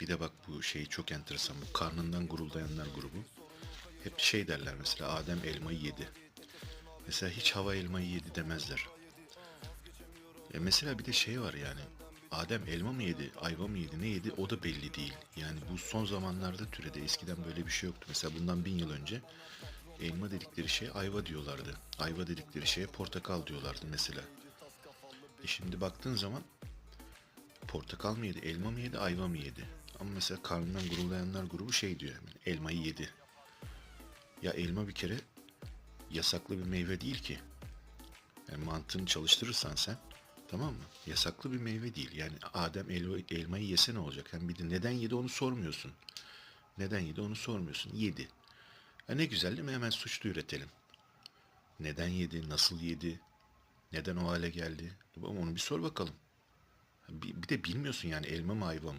Bir de bak bu şey çok enteresan. Bu karnından guruldayanlar grubu. Hep şey derler mesela Adem elmayı yedi. Mesela hiç hava elmayı yedi demezler. E mesela bir de şey var yani. Adem elma mı yedi, ayva mı yedi, ne yedi o da belli değil. Yani bu son zamanlarda türedi. Eskiden böyle bir şey yoktu. Mesela bundan bin yıl önce elma dedikleri şeye ayva diyorlardı. Ayva dedikleri şeye portakal diyorlardı mesela. E şimdi baktığın zaman portakal mı yedi, elma mı yedi, ayva mı yedi? Ama mesela karnından guruldayanlar grubu şey diyor hemen, elmayı yedi. Ya elma bir kere yasaklı bir meyve değil ki. Yani mantığını çalıştırırsan sen tamam mı? Yasaklı bir meyve değil. Yani Adem elma, elmayı yese ne olacak? Hem bir de neden yedi onu sormuyorsun. Neden yedi onu sormuyorsun. Yedi. Ya ne güzel değil mi? Hemen suçlu üretelim. Neden yedi? Nasıl yedi? Neden o hale geldi? Ama onu bir sor bakalım. Bir, bir de bilmiyorsun yani elma mı ayva mı?